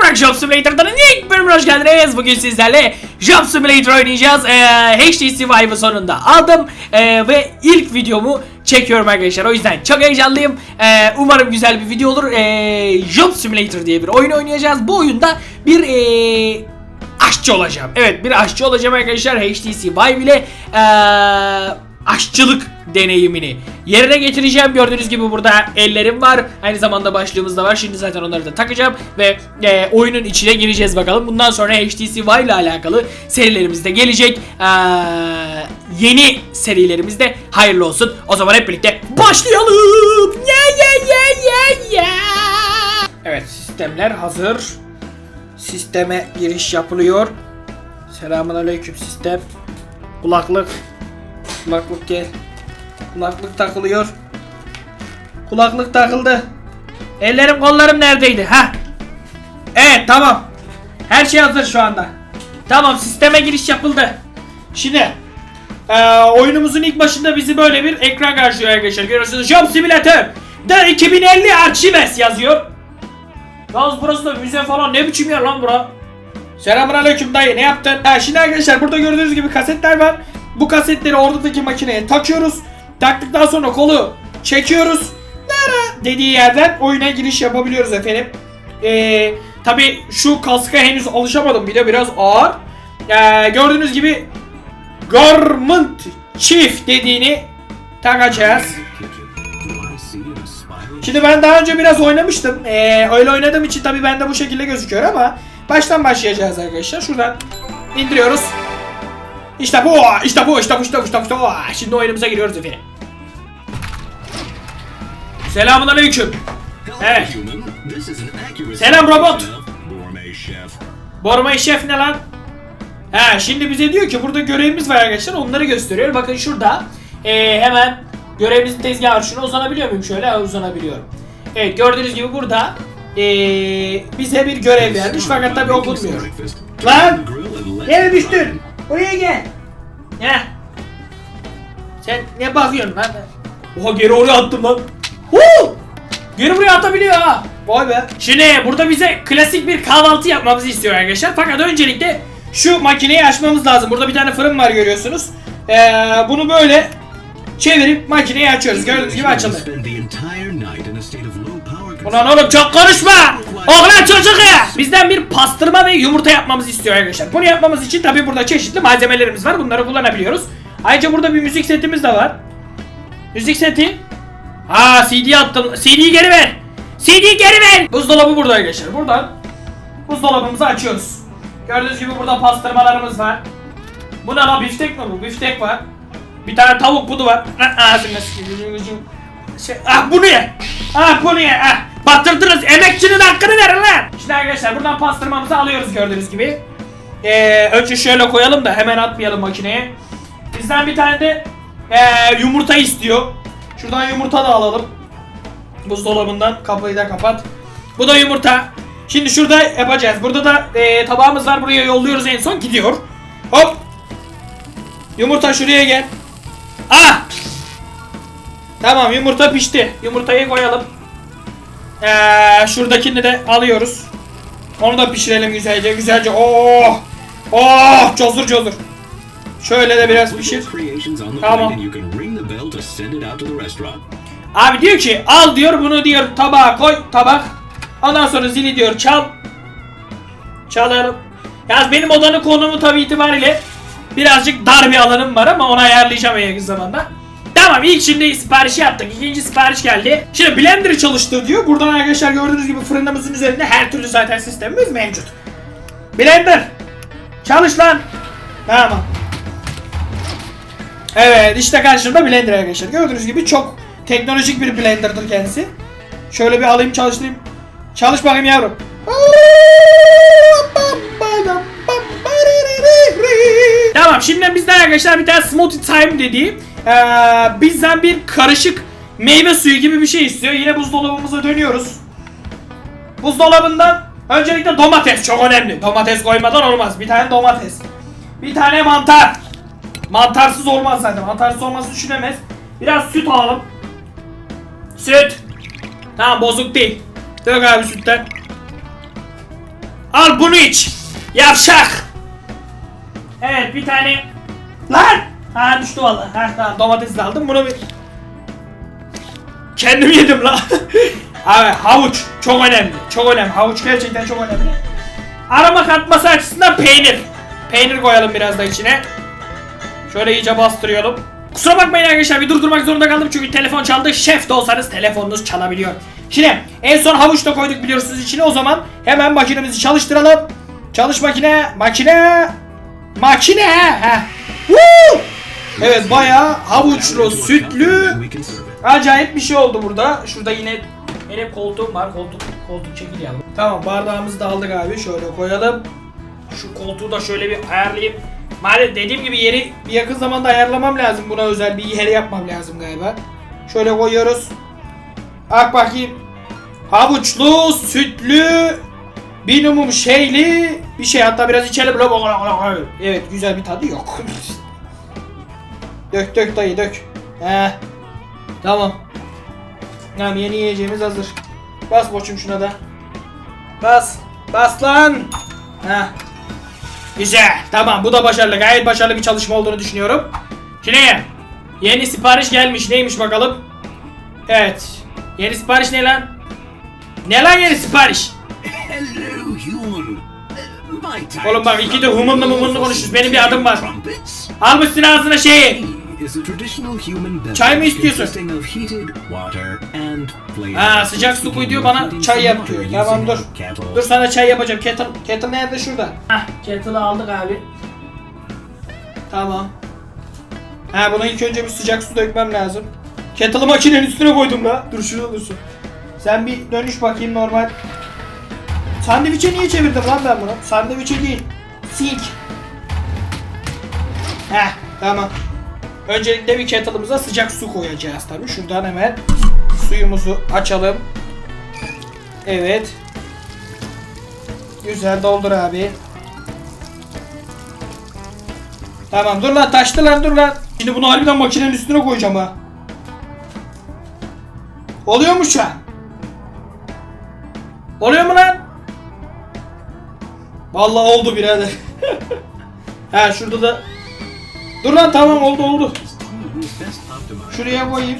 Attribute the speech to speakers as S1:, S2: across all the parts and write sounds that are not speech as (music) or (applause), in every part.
S1: Bırak Job Simulator'dan ilk bölümüne hoş geldiniz. Bugün sizlerle Job Simulator oynayacağız. Ee, HTC Vive'ı sonunda aldım Ee, ve ilk videomu çekiyorum arkadaşlar. O yüzden çok heyecanlıyım. Ee, umarım güzel bir video olur. Ee, Job Simulator diye bir oyun oynayacağız. Bu oyunda bir ee, aşçı olacağım. Evet bir aşçı olacağım arkadaşlar. HTC Vive ile ee, aşçılık deneyimini yerine getireceğim. Gördüğünüz gibi burada ellerim var. Aynı zamanda başlığımız da var. Şimdi zaten onları da takacağım ve e, oyunun içine gireceğiz bakalım. Bundan sonra HTC Vive ile alakalı serilerimiz de gelecek. Ee, yeni serilerimiz de hayırlı olsun. O zaman hep birlikte başlayalım. Ya ya ya ya ya. Evet sistemler hazır. Sisteme giriş yapılıyor. Selamun aleyküm sistem. Kulaklık. Kulaklık gel. Kulaklık takılıyor. Kulaklık takıldı. Ellerim kollarım neredeydi? Ha? Evet tamam. Her şey hazır şu anda. Tamam sisteme giriş yapıldı. Şimdi eee, oyunumuzun ilk başında bizi böyle bir ekran karşılıyor arkadaşlar. Görüyorsunuz Job Simulator. The 2050 Archives yazıyor. Yalnız burası da müze falan ne biçim yer lan bura? Selamünaleyküm dayı ne yaptın? Ha, şimdi arkadaşlar burada gördüğünüz gibi kasetler var. Bu kasetleri oradaki makineye takıyoruz. Taktıktan sonra kolu çekiyoruz. Nara dediği yerden oyuna giriş yapabiliyoruz efendim. Ee, Tabi şu kaska henüz alışamadım bir de biraz ağır. Ee, gördüğünüz gibi Garment Chief dediğini takacağız. Şimdi ben daha önce biraz oynamıştım. Ee, öyle oynadığım için tabii bende bu şekilde gözüküyor ama baştan başlayacağız arkadaşlar. Şuradan indiriyoruz. İşte bu, işte bu, işte bu, işte bu, işte bu. Şimdi oyunumuza giriyoruz efendim. Selamun aleyküm. Evet. Selam robot. Borma şef ne lan? He şimdi bize diyor ki burada görevimiz var arkadaşlar onları gösteriyor. Bakın şurada ee, hemen görevimizin tezgahı var. Şuna uzanabiliyor muyum şöyle? Uzanabiliyorum. Evet gördüğünüz gibi burada ee, bize bir görev vermiş fakat tabi okunmuyor. Lan! Nereye düştün? Buraya gel. Heh. Sen ne bakıyorsun lan? Oha geri oraya attım lan. Huu! Geri buraya atabiliyor ha. Vay be. Şimdi burada bize klasik bir kahvaltı yapmamızı istiyor arkadaşlar. Fakat öncelikle şu makineyi açmamız lazım. Burada bir tane fırın var görüyorsunuz. Ee, bunu böyle çevirip makineyi açıyoruz. Gördüğünüz gibi açıldı. Ulan oğlum çok konuşma. Oğlan çocuk ya. Bizden bir pastırma ve yumurta yapmamızı istiyor arkadaşlar. Bunu yapmamız için tabi burada çeşitli malzemelerimiz var. Bunları kullanabiliyoruz. Ayrıca burada bir müzik setimiz de var. Müzik seti. Ha CD attım. CD'yi geri ver. CD'yi geri ver. Buzdolabı burada arkadaşlar. Buradan buzdolabımızı açıyoruz. Gördüğünüz gibi burada pastırmalarımız var. Bu ne lan biftek mi bu? Biftek var. Bir tane tavuk budu var. Ah, Ağzına sikeyim. Şey, ah bunu ye. Ah bunu ye. Ah. Batırdınız. Emekçinin hakkını verin lan. Şimdi arkadaşlar buradan pastırmamızı alıyoruz gördüğünüz gibi. Ee, önce şöyle koyalım da hemen atmayalım makineye. Bizden bir tane de ee, yumurta istiyor. Şuradan yumurta da alalım. Buzdolabından kapıyı da kapat. Bu da yumurta. Şimdi şurada yapacağız. Burada da ee, tabağımız var. Buraya yolluyoruz en son gidiyor. Hop. Yumurta şuraya gel. Ah! Tamam yumurta pişti. Yumurtayı koyalım. Ee, şuradakini de alıyoruz. Onu da pişirelim güzelce güzelce. Oh! Oh! Cozur cozur. Şöyle de biraz pişir. Tamam. Abi diyor ki al diyor bunu diyor tabağa koy tabak. Ondan sonra zili diyor çal. Çalarım. Yalnız benim odanın konumu tabi itibariyle birazcık dar bir alanım var ama onu ayarlayacağım en yakın zamanda. Tamam ilk şimdi siparişi yaptık. İkinci sipariş geldi. Şimdi blender'ı çalıştır diyor. Buradan arkadaşlar gördüğünüz gibi fırınımızın üzerinde her türlü zaten sistemimiz mevcut. Blender. Çalış lan. Tamam. Evet işte karşımda blender arkadaşlar. Gördüğünüz gibi çok teknolojik bir blenderdır kendisi. Şöyle bir alayım çalıştırayım. Çalış bakayım yavrum. Tamam şimdi bizden arkadaşlar bir tane smoothie time dediği ee, bizden bir karışık meyve suyu gibi bir şey istiyor. Yine buzdolabımıza dönüyoruz. Buzdolabından öncelikle domates çok önemli. Domates koymadan olmaz. Bir tane domates. Bir tane mantar. Mantarsız olmaz zaten. Mantarsız olması düşünemez. Biraz süt alalım. Süt. Tamam bozuk değil. Dök abi sütten. Al bunu iç. Yavşak. Evet bir tane. Lan. Ha düştü valla. Ha tamam domates de aldım. Bunu bir... Kendim yedim la. (laughs) Abi havuç çok önemli. Çok önemli. Havuç gerçekten çok önemli. Arama katması açısından peynir. Peynir koyalım biraz da içine. Şöyle iyice bastırıyorum. Kusura bakmayın arkadaşlar bir durdurmak zorunda kaldım çünkü telefon çaldı. Şef de olsanız telefonunuz çalabiliyor. Şimdi en son havuç da koyduk biliyorsunuz içine o zaman hemen makinemizi çalıştıralım. Çalış makine, makine, makine. Woo! Evet bayağı havuçlu, sütlü, acayip bir şey oldu burada. Şurada yine benim koltuğum var. Koltuk, koltuk çekil yavrum. Tamam bardağımızı da aldık abi. Şöyle koyalım. Şu koltuğu da şöyle bir ayarlayayım. Maalesef dediğim gibi yeri bir yakın zamanda ayarlamam lazım. Buna özel bir yer yapmam lazım galiba. Şöyle koyuyoruz. Bak bakayım. Havuçlu, sütlü, minimum şeyli bir şey. Hatta biraz içelim. Evet güzel bir tadı yok. (laughs) dök dök dayı dök. Heh. Tamam. Tamam yeni yiyeceğimiz hazır. Bas boçum şuna da. Bas. Bas lan. Heh. Güzel. Tamam bu da başarılı. Gayet başarılı bir çalışma olduğunu düşünüyorum. Şimdi yeni sipariş gelmiş. Neymiş bakalım? Evet. Yeni sipariş ne lan? Ne lan yeni sipariş?
S2: Hello,
S1: Oğlum bak iki de humanlı mumunlu konuşuyoruz. Benim bir adım var. Almışsın ağzına şeyi.
S2: İs a traditional human beverage
S1: Çay mı istiyorsun?
S2: consisting of heated water and flavored
S1: Ha sıcak su koy diyor bana çay yap diyor. Tamam
S2: using
S1: dur. Dur sana çay yapacağım. Kettle, kettle nerede şurada? Hah kettle'ı aldık abi. Tamam. Ha buna ilk önce bir sıcak su dökmem lazım. Kettle'ı makinenin üstüne koydum la. Dur şurada dursun. Sen bir dönüş bakayım normal. Sandviçe niye çevirdim lan ben bunu? Sandviçe değil. Sink. Heh tamam. Öncelikle bir kettle'ımıza sıcak su koyacağız tabii. Şuradan hemen suyumuzu açalım. Evet. Güzel doldur abi. Tamam dur lan taştı lan dur lan. Şimdi bunu harbiden makinenin üstüne koyacağım ha. Oluyor mu şu an? Oluyor mu lan? Vallahi oldu birader. (laughs) ha şurada da. Dur lan tamam oldu oldu. Şuraya koyayım.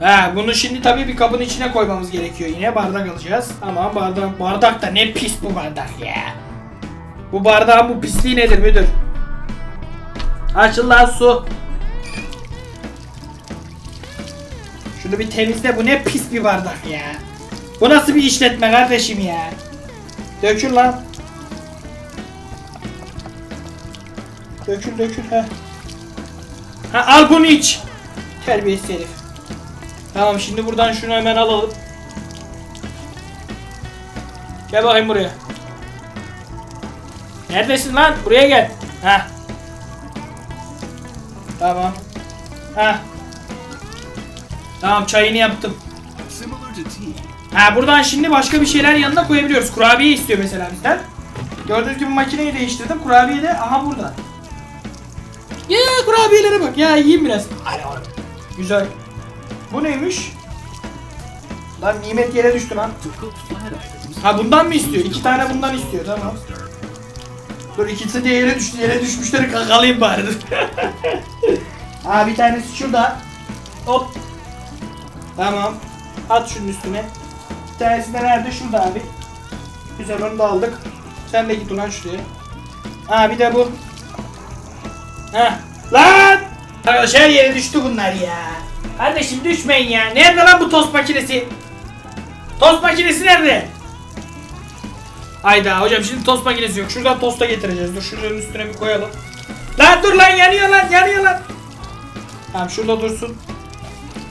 S1: Ha bunu şimdi tabii bir kabın içine koymamız gerekiyor yine bardak alacağız. Tamam bardak bardak da ne pis bu bardak ya. Bu bardağın bu pisliği nedir müdür? Açıl lan su. Şunu bir temizle bu ne pis bir bardak ya. Bu nasıl bir işletme kardeşim ya. Dökül lan. Dökül dökül ha. Ha al bunu iç. Terbiyesiz herif. Tamam şimdi buradan şunu hemen alalım. Gel bakayım buraya. Neredesin lan? Buraya gel. Ha. Tamam. Ha. Tamam çayını yaptım. Ha buradan şimdi başka bir şeyler yanına koyabiliyoruz. Kurabiye istiyor mesela bizden. Gördüğünüz gibi makineyi değiştirdim. Kurabiye de aha burada. Ya kurabiyelere bak. Ya yiyeyim biraz. Güzel. Bu neymiş? Lan nimet yere düştü lan. Ha bundan mı istiyor? İki tane bundan istiyor tamam. Dur ikisi de yere düştü. Yere düşmüşleri kakalayayım bari. (laughs) ha bir tanesi şurada. Hop. Tamam. At şunun üstüne. Bir tanesi de nerede? Şurada abi. Güzel onu da aldık. Sen de git ulan şuraya. Ha bir de bu. Ha. Lan! Arkadaş her yere düştü bunlar ya. Kardeşim düşmeyin ya. Nerede lan bu tost makinesi? Tost makinesi nerede? Hayda hocam şimdi tost makinesi yok. Şuradan tosta getireceğiz. Dur şuranın üstüne bir koyalım. Lan dur lan yanıyor lan yanıyor lan. Tamam şurada dursun.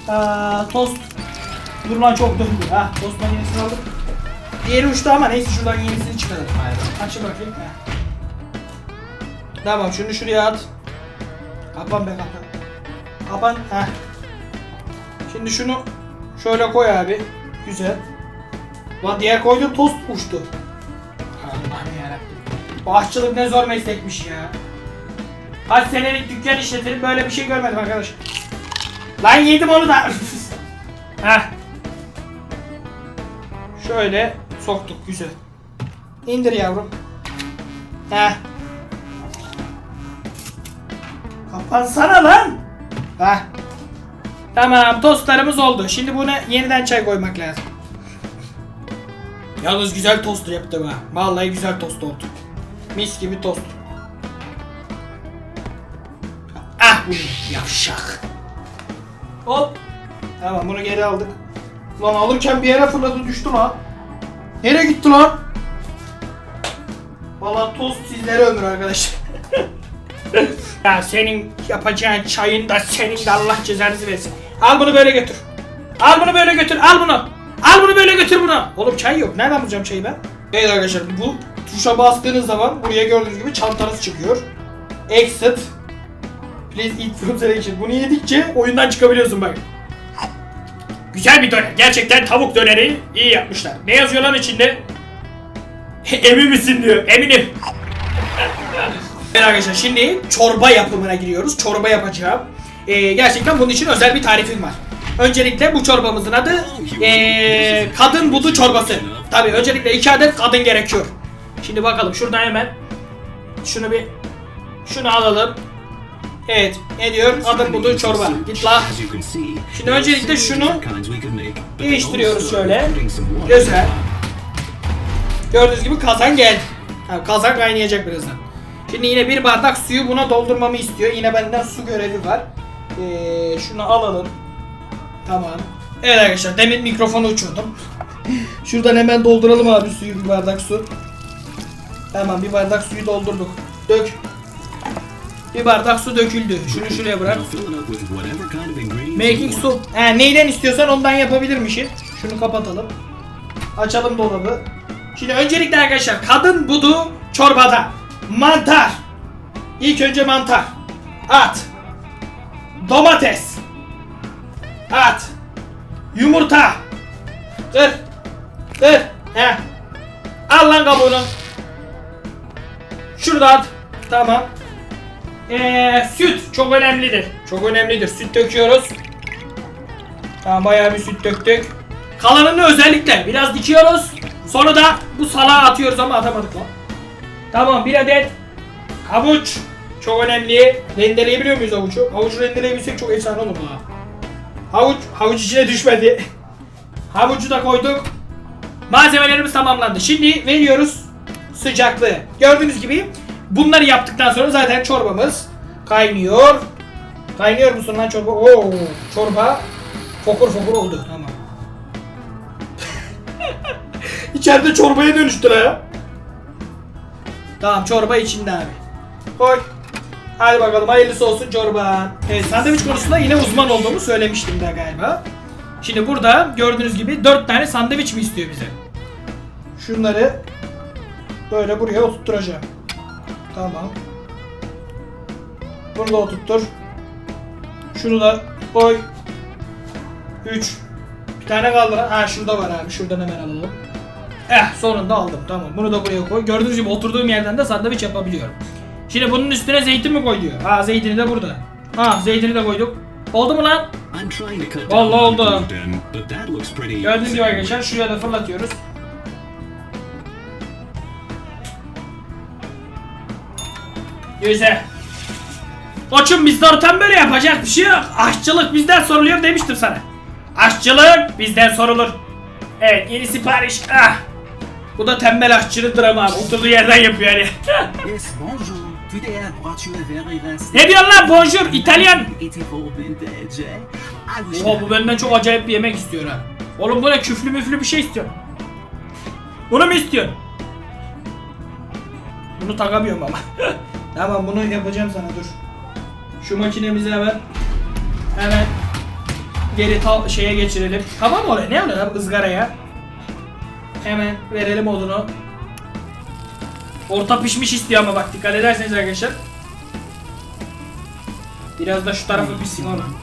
S1: Aa, tost. Dur lan çok döndü. Ha tost makinesini aldık. Diğeri uçtu ama neyse şuradan yenisini çıkaralım. Açın bakayım. Ha. Tamam şunu şuraya at. Kapan be kapan. Kapan. Ha. Şimdi şunu şöyle koy abi. Güzel. Lan diğer koyduğun tost uçtu. Allah'ım yarabbim. Bu aşçılık ne zor meslekmiş ya. Kaç senelik dükkan işletirim böyle bir şey görmedim arkadaş. Lan yedim onu da. (laughs) Heh. Şöyle Soktuk güzel. İndir yavrum. Heh. Kapansana lan. Heh. Tamam tostlarımız oldu. Şimdi buna yeniden çay koymak lazım. Yalnız güzel tost yaptım ha. Vallahi güzel tost oldu. Mis gibi tost. Ah bu ne? yavşak. Hop. Tamam bunu geri aldık. Lan alırken bir yere fırladı düştü lan. Nereye gitti lan? Valla tost sizlere ömür arkadaşlar. (laughs) ya senin yapacağın çayın da senin de Allah cezanızı versin. Al bunu böyle götür. Al bunu böyle götür. Al bunu. Al bunu böyle götür bunu. Oğlum çay yok. Nereden bulacağım çayı ben? Evet arkadaşlar bu tuşa bastığınız zaman buraya gördüğünüz gibi çantanız çıkıyor. Exit. Please eat from selection. Bunu yedikçe oyundan çıkabiliyorsun bak. Güzel bir döner. Gerçekten tavuk döneri iyi yapmışlar. Ne yazıyor lan içinde? (laughs) Emin misin diyor. Eminim. Evet arkadaşlar şimdi çorba yapımına giriyoruz. Çorba yapacağım. Ee, gerçekten bunun için özel bir tarifim var. Öncelikle bu çorbamızın adı ee, kadın budu çorbası. Tabi öncelikle iki adet kadın gerekiyor. Şimdi bakalım şuradan hemen şunu bir şunu alalım. Evet ne diyor? Kadın budu çorba. Git la. Şimdi öncelikle şunu değiştiriyoruz şöyle. Güzel. Gördüğünüz gibi kazan geldi. Kazan kaynayacak birazdan. Şimdi yine bir bardak suyu buna doldurmamı istiyor. Yine benden su görevi var. Ee, şunu alalım. Tamam. Evet arkadaşlar demin mikrofonu uçurdum. (laughs) Şuradan hemen dolduralım abi suyu bir bardak su. Tamam bir bardak suyu doldurduk. Dök. Bir bardak su döküldü. Şunu şuraya bırak. Making soup. He, neyden istiyorsan ondan yapabilirmişim. Şunu kapatalım. Açalım dolabı. Şimdi öncelikle arkadaşlar kadın budu çorbada. Mantar. İlk önce mantar. At. Domates. At. Yumurta. Kır. Kır. He. Al lan kabuğunu. Şurada at. Tamam. Ee, süt çok önemlidir. Çok önemlidir. Süt döküyoruz. Tamam bayağı bir süt döktük. Kalanını özellikle biraz dikiyoruz. Sonra da bu salağa atıyoruz ama atamadık lan. Tamam bir adet havuç. Çok önemli. Rendeleyebiliyor muyuz havucu? Havucu rendeleyebilsek çok efsane olur ha. Havuç, havuç içine düşmedi. (laughs) Havucu da koyduk. Malzemelerimiz tamamlandı. Şimdi veriyoruz sıcaklığı. Gördüğünüz gibi bunları yaptıktan sonra zaten çorbamız kaynıyor. Kaynıyor musun lan çorba? Oo, çorba fokur fokur oldu. Tamam. (laughs) İçeride çorbaya dönüştü ha. Tamam çorba içinde abi. Koy. Hadi bakalım hayırlısı olsun çorba. Evet sandviç konusunda yine uzman olduğumu söylemiştim de galiba. Şimdi burada gördüğünüz gibi 4 tane sandviç mi istiyor bize? Şunları böyle buraya oturtturacağım. Tamam. Bunu da oturttur. Şunu da koy. 3. Bir tane kaldı. Ha şurada var abi. Şuradan hemen alalım. Eh sonunda aldım. Tamam. Bunu da buraya koy. Gördüğünüz gibi oturduğum yerden de sandviç yapabiliyorum. Şimdi bunun üstüne zeytin mi koy diyor. Ha zeytini de burada. Ha zeytini de koyduk. Oldu mu lan? Vallahi oldu. Gördüğünüz gibi arkadaşlar şuraya da fırlatıyoruz. Güzel. Koçum bizde ortam böyle yapacak bir şey yok. Aşçılık bizden soruluyor demiştim sana. Aşçılık bizden sorulur. Evet yeni sipariş. Ah. Bu da tembel aşçının dramı abi. Oturduğu yerden yapıyor yani. (laughs)
S3: Yes, bonjour.
S1: Ne diyorsun lan bonjour İtalyan.
S3: wish
S1: Oha bu benden çok acayip bir yemek istiyor ha. Oğlum bu ne küflü müflü bir şey istiyor. Bunu mu istiyorsun? Bunu takamıyorum ama. (laughs) tamam bunu yapacağım sana dur. Şu makinemizi hemen hemen geri ta şeye geçirelim. Tamam oraya? Ne oluyor ızgaraya? Hemen verelim odunu. Orta pişmiş istiyor ama bak dikkat ederseniz arkadaşlar. Biraz da şu tarafı pişsin oğlum.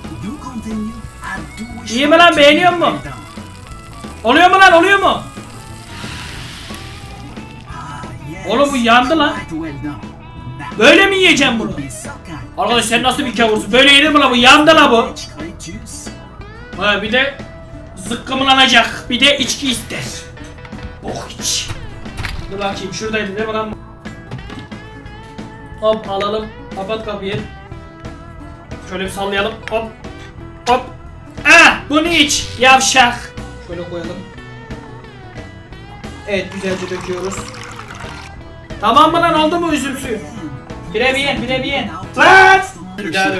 S1: İyi mi lan, beğeniyor
S3: done.
S1: Oluyor mu lan oluyor mu? Oğlum bu yandı lan. Böyle mi yiyeceğim bunu? Arkadaş sen nasıl bir kavursun? Böyle yenir mi lan bu? Yandı la bu. Ha bir de zıkkımlanacak. Bir de içki ister. Oh hiç. Dur bakayım şuradaydı değil mi lan? Hop alalım. Kapat kapıyı. Şöyle bir sallayalım. Hop. Hop. Ah bunu iç. Yavşak. Şöyle koyalım. Evet güzelce döküyoruz. Tamam mı lan oldu mu üzüm suyu? Bire bien, bire bien. Lan! Bir daha.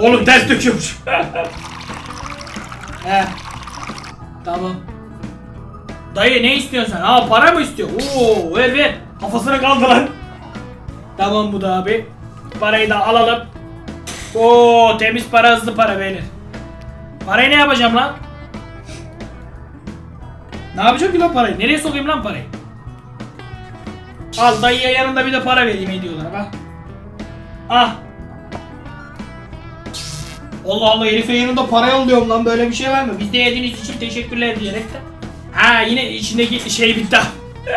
S1: Oğlum ters döküyormuş. (laughs) He. Tamam. Dayı ne istiyorsun sen? Ha para mı istiyor? Oo ver ver. Kafasına kaldı lan. Tamam bu da abi. Parayı da alalım. Oo temiz para hızlı para beyler. Parayı ne yapacağım lan? Ne yapacağım ki lan parayı? Nereye sokayım lan parayı? Al dayıya yanında bir de para vereyim ediyorlar bak. Ah. Allah Allah herifin yanında para yolluyorum lan böyle bir şey var mı? Bizde yediğiniz için teşekkürler diyerek de. Ha yine içindeki şey bitti. (laughs)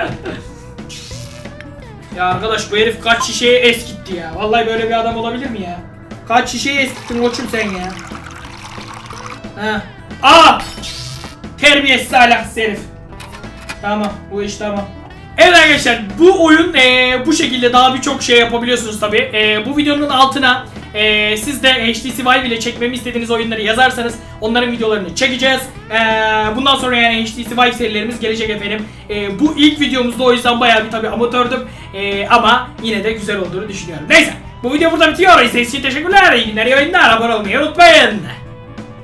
S1: ya arkadaş bu herif kaç şişeyi eskitti ya. Vallahi böyle bir adam olabilir mi ya? Kaç şişeyi eskittin koçum sen ya. Ha. Aa! Terbiyesiz ahlaksız herif. Tamam bu iş tamam. Evet arkadaşlar bu oyun eee, bu şekilde daha birçok şey yapabiliyorsunuz tabi. bu videonun altına eee, siz de HTC Vive ile çekmemi istediğiniz oyunları yazarsanız onların videolarını çekeceğiz. Eee, bundan sonra yani HTC Vive serilerimiz gelecek efendim. Eee, bu ilk videomuzda o yüzden bayağı bir tabi amatördüm. Eee, ama yine de güzel olduğunu düşünüyorum. Neyse bu video burada bitiyor. İzlediğiniz için teşekkürler. İyi günler, iyi oyunlar. Abone olmayı unutmayın.